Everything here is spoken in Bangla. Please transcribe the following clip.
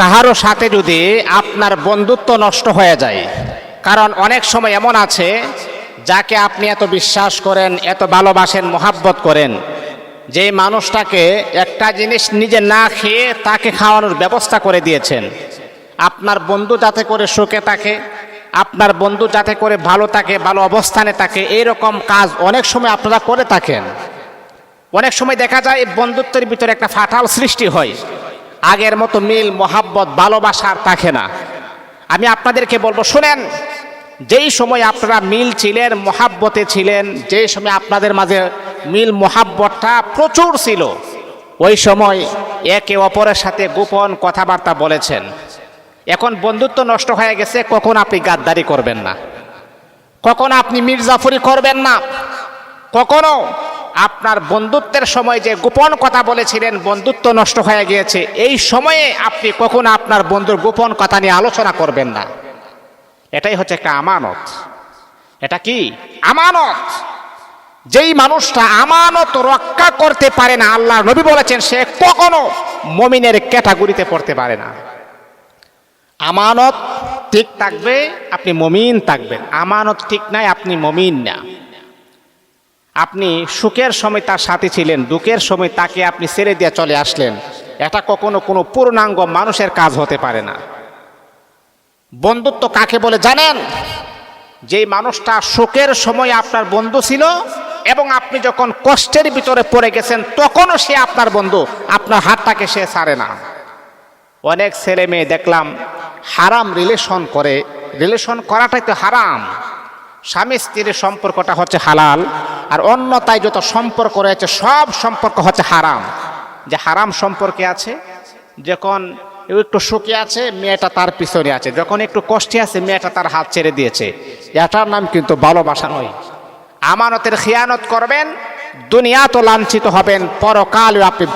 কাহারও সাথে যদি আপনার বন্ধুত্ব নষ্ট হয়ে যায়, কারণ অনেক সময় এমন আছে, যাকে আপনি এত বিশ্বাস করেন, এত ভালোবাসেন, মোহাব্বত করেন, যে মানুষটাকে একটা জিনিস নিজে না খেয়ে তাকে খাওয়ানোর ব্যবস্থা করে দিয়েছেন। আপনার বন্ধু যাতে করে সুখে থাকে, আপনার বন্ধু যাতে করে ভালো থাকে, ভালো অবস্থানে থাকে, এইরকম কাজ অনেক সময় আপনারা করে থাকেন। অনেক সময় দেখা যায় বন্ধুত্বের ভিতরে একটা ফাটাল সৃষ্টি হয়। আগের মতো মিল, মোহাব্বত ভালোবাসা আর থাকে না। আমি আপনাদেরকে বলব, শুনেন, যেই সময় আপনারা মিল ছিলেন, মোহাব্বতে ছিলেন, যেই সময় আপনাদের মাঝে মিল, মোহাব্বতটা প্রচুর ছিল, ওই সময় একে অপরের সাথে গোপন কথাবার্তা বলেছেন। এখন বন্ধুত্ব নষ্ট হয়ে গেছে, কখন আপনি গাদ্দারি করবেন না? কখন আপনি মির্জাফরি করবেন না? কখনো আপনার বন্ধুত্বের সময় যে গোপন কথা বলেছিলেন, বন্ধুত্ব নষ্ট হয়ে গিয়েছে, এই সময়ে আপনি কখনো আপনার বন্ধুর গোপন কথা নিয়ে আলোচনা করবেন না। এটাই হচ্ছে একটা আমানত। এটা কি? আমানত! যেই মানুষটা আমানত রক্ষা করতে পারে না, আল্লাহ নবী বলেছেন, সে কখনো মমিনের ক্যাটাগরিতে পড়তে পারে না। আমানত ঠিক থাকবে, আপনি মমিন থাকবেন। আমানত ঠিক নাই, আপনি মমিন না। আপনি সুখের সময় তার সাথে ছিলেন, দুঃখের সময় তাকে আপনি ছেড়ে দিয়ে চলে আসলেন। এটা কখনো কোনো পূর্ণাঙ্গ মানুষের কাজ হতে পারে না। বন্ধুত্ব কাকে বলে জানেন? যেই মানুষটা সুখের সময় আপনার বন্ধু ছিল এবং আপনি যখন কষ্টের ভিতরে পড়ে গেছেন, তখনও সে আপনার বন্ধু, আপনার হাতটাকে সে ছাড়ে না। অনেক ছেলে মেয়ে দেখলাম হারাম রিলেশন করে। রিলেশন করাটাই তো হারাম। স্বামী স্ত্রীর সম্পর্কটা হচ্ছে হালাল, আর অন্যতায় যত সম্পর্ক রয়েছে, সব সম্পর্ক হচ্ছে হারাম। যে হারাম সম্পর্কে আছে, যখন একটু সুখে আছে, মেয়েটা তার পিছনে আছে। যখন একটু কষ্টে আছে, মেয়েটা তার হাত ছেড়ে দিয়েছে। এটার নাম কিন্তু ভালোবাসা নয়। আমানতের খেয়ানত করবেন দুনিয়া তো লাঞ্ছিত হবেন, পরকালও আপনি